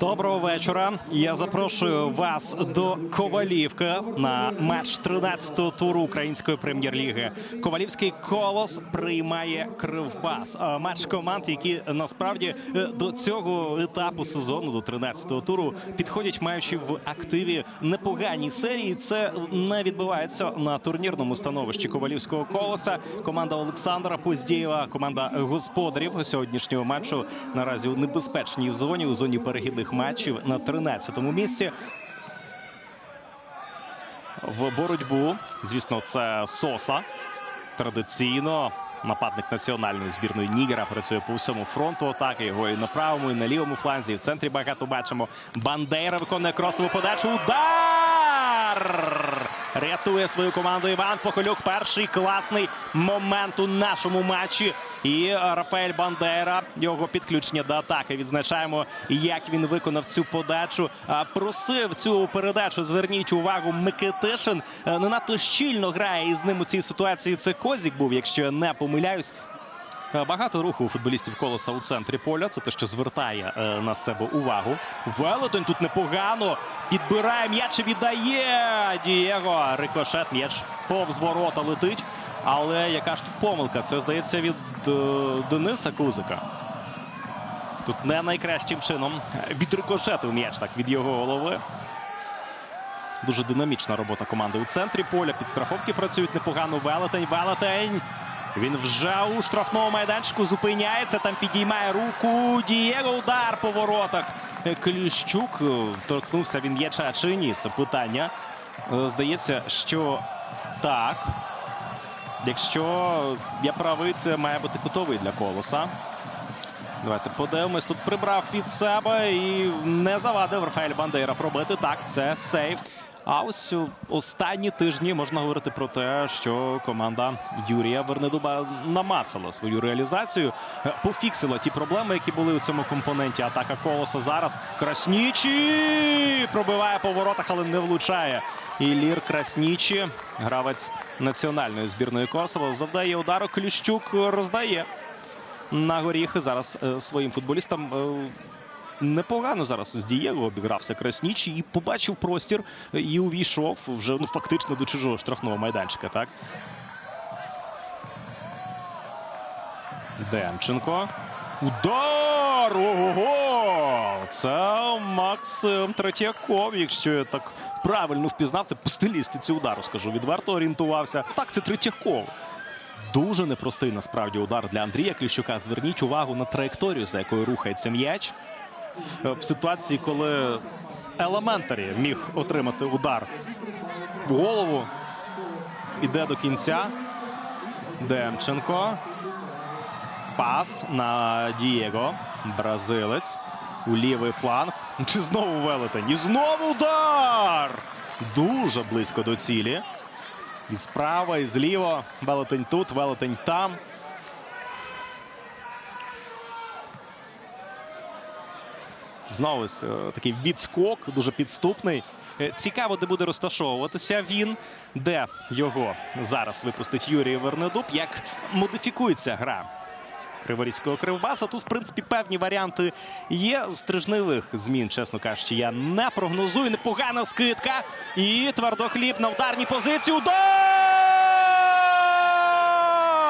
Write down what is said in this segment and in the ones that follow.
Доброго вечора. Я запрошую вас до Ковалівки на матч 13-го туру української прем'єр-ліги. Ковалівський колос приймає кривбас. Матч команд, які насправді е, до цього етапу сезону, до 13-го туру, підходять, маючи в активі непогані серії. Це не відбувається на турнірному становищі Ковалівського колоса. Команда Олександра Поздєєва, команда господарів сьогоднішнього матчу наразі у небезпечній зоні, у зоні перехідних матчів на 13-му місці. В боротьбу, звісно, це Соса. Традиційно нападник національної збірної Нігера працює по всьому фронту атаки. Його і на правому, і на лівому фланзі. І в центрі багато бачимо. Бандера виконує кросову подачу. Удар! Рятує свою команду Іван Похолюк. Перший класний момент у нашому матчі. І Рафаель Бандера. Його підключення до атаки. Відзначаємо, як він виконав цю подачу. Просив цю передачу. Зверніть увагу, Микитишин е, не надто щільно грає із ним у цій ситуації. Це Козік був, якщо я не помиляюсь. Е, Багато руху у футболістів колоса у центрі поля. Це те, що звертає е, на себе увагу. Велетень тут непогано. Підбирає м'яч і віддає Дієго. Рикошет м'яч повз ворота летить. Але яка ж тут помилка? Це здається від е, Дениса Кузика. Тут не найкращим чином відрикошетив м'яч так від його голови. Дуже динамічна робота команди у центрі поля. Підстраховки працюють непогано. Велетень, велетень. Він вже у штрафному майданчику зупиняється. Там підіймає руку. Дієго удар по воротах. Кліщук е, торкнувся він м'яча чи ні? Це питання. Е, Здається, що так. Якщо я правий, це має бути кутовий для колоса. Давайте подивимось. Тут прибрав під себе і не завадив Рафаель Бандейра пробити. Так, це сейф. А ось останні тижні можна говорити про те, що команда Юрія Вернедуба намацала свою реалізацію, е, пофіксила ті проблеми, які були у цьому компоненті. Атака колоса зараз. Краснічі пробиває по воротах, але не влучає. Ілір Краснічі, гравець національної збірної Косово, завдає удару. Кліщук роздає на горіхи зараз е, своїм футболістам. Непогано зараз з Дієго обігрався Краснічі і побачив простір і увійшов вже ну, фактично до чужого штрафного майданчика. Так Демченко. Удар! Ого! Це Максим Третьяков, якщо я так правильно впізнав. Це по стилістиці удару, скажу. Відверто орієнтувався. Так, це Третьяков. Дуже непростий насправді удар для Андрія Кліщука. Зверніть увагу на траєкторію, за якою рухається м'яч. В ситуації, коли Елементарі міг отримати удар в голову. Іде до кінця. Демченко. Пас на Дієго. Бразилець. У лівий фланг. Чи знову велетень? І знову удар! Дуже близько до цілі. І справа, і зліва. Велетень тут, велетень там. Знову е, такий відскок, дуже підступний. Е, Цікаво, де буде розташовуватися він, де його зараз випустить Юрій Вернедуб. Як модифікується гра Криворізького кривбаса. Тут, в принципі, певні варіанти є стрижневих змін, чесно кажучи, я не прогнозую. Непогана скидка. І твердохліб на ударній позиції. Удар!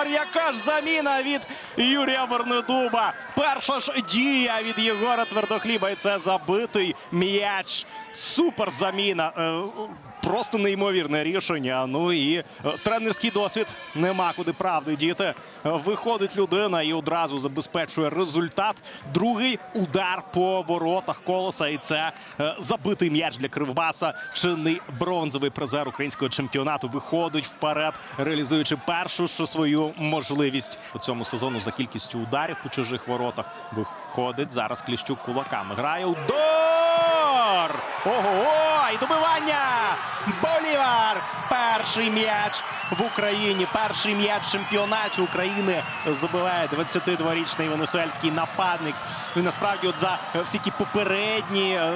Яка ж заміна від Юрія Вернедуба. Перша ж дія від Єгора Твердохліба. І це забитий м'яч. Супер заміна. Е, Просто неймовірне рішення. Ну і е, тренерський досвід нема куди правди діти. Виходить людина і одразу забезпечує результат. Другий удар по воротах колоса. І це е, забитий м'яч для Кривбаса. Чинний бронзовий призер українського чемпіонату виходить вперед, реалізуючи першу ж свою можливість по цьому сезону за кількістю ударів по чужих воротах. Виходить зараз Кліщук кулаками. Грає удар! Ого! І добивання! Болівар! Перший м'яч в Україні. Перший м'яч в чемпіонаті України забиває 22-річний венесуельський нападник. Він насправді от за всі ті попередні. е,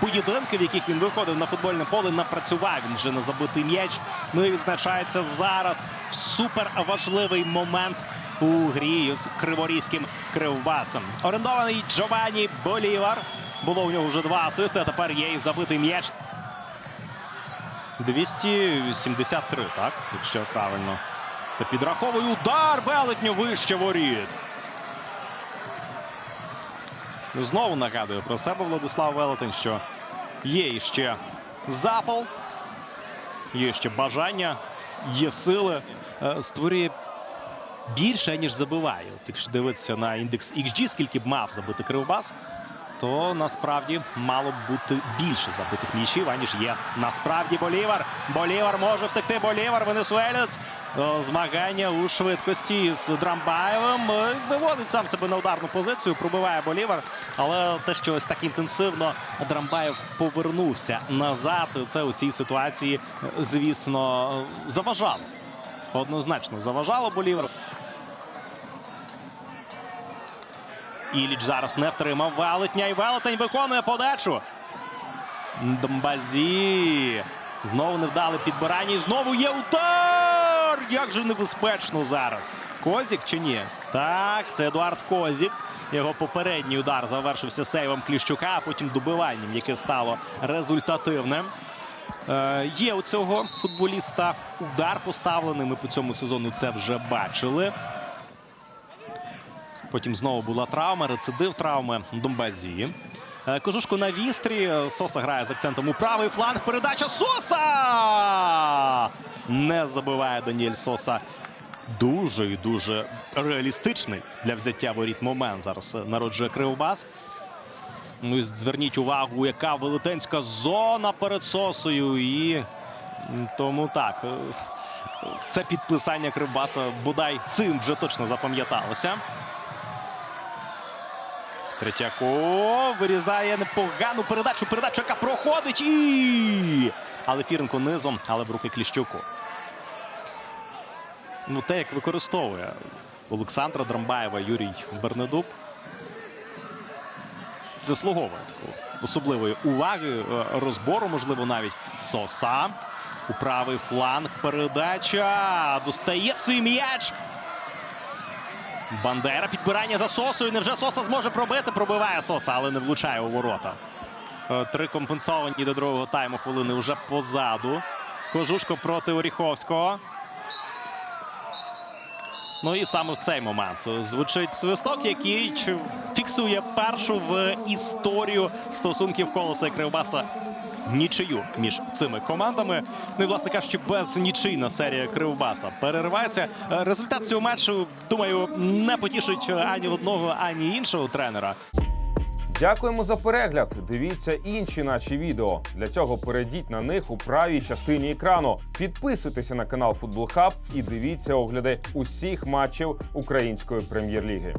поєдинки, в яких він виходив на футбольне поле, напрацював він вже на забитий м'яч. Ну і відзначається зараз супер важливий момент у грі з криворізьким кривбасом. Орендований Джованні Болівар. Було у нього вже два асисти, а тепер є і забитий м'яч. 273, так? Якщо правильно. Це підраховує удар велетню вище воріт. Знову нагадую про себе Владислав Велетень, що є іще запал, є ще бажання, є сили. Е, Створює більше, ніж забиває. Якщо дивитися на індекс XG, скільки б мав забити Кривбас, то насправді мало б бути більше забитих м'ячів, аніж є насправді Болівар. Болівар може втекти. Болівар, венесуелець. Змагання у швидкості з Драмбаєвим. Е, Виводить сам себе на ударну позицію, пробиває Болівар. Але те, що ось так інтенсивно Драмбаєв повернувся назад, це у цій ситуації, е, звісно, заважало. Однозначно заважало Болівар. Іліч зараз не втримав велетня. І велетень виконує подачу. Домбазі. Знову невдале підбирання. І знову є удар! Як же небезпечно зараз. Козік чи ні? Так, це Едуард Козік. Його попередній удар завершився сейвом Кліщука, а потім добиванням, яке стало результативним. Е, є у цього футболіста удар поставлений. Ми по цьому сезону це вже бачили. Потім знову була травма, рецидив травми Домбазі. Е, Кожушко на вістрі. Соса грає з акцентом у правий фланг. Передача Соса! Не забиває Даніель Соса. Дуже і дуже реалістичний для взяття воріт момент. Зараз е, народжує Кривбас. Ну і зверніть увагу, яка велетенська зона перед Сосою. І тому так. е, Це підписання Кривбаса бодай цим вже точно запам'яталося. Третьяков вирізає непогану передачу. Передачу, яка проходить. І... Але Фіренко низом, але в руки Кліщуку. Ну, те, як використовує Олександра Драмбаєва, Юрій Бернедуб. Заслуговує такої особливої уваги, е, розбору, можливо, навіть Соса. У правий фланг передача. Достає свій м'яч. Бандера підбирання за Сосою. Невже Соса зможе пробити? Пробиває Соса, але не влучає у ворота. Е, Три компенсовані до другого тайму хвилини вже позаду. Кожушко проти Оріховського. Ну і саме в цей момент звучить свисток, який фіксує першу в історію стосунків колоса і Кривбаса нічию між цими командами. Ну і власне кажучи, без нічийна серія Кривбаса переривається. Е, Результат цього матчу, думаю, не потішить ані одного, ані іншого тренера. Дякуємо за перегляд. Дивіться інші наші відео. Для цього перейдіть на них у правій частині екрану. Підписуйтеся на канал Футбол Хаб і дивіться огляди усіх матчів української прем'єр-ліги.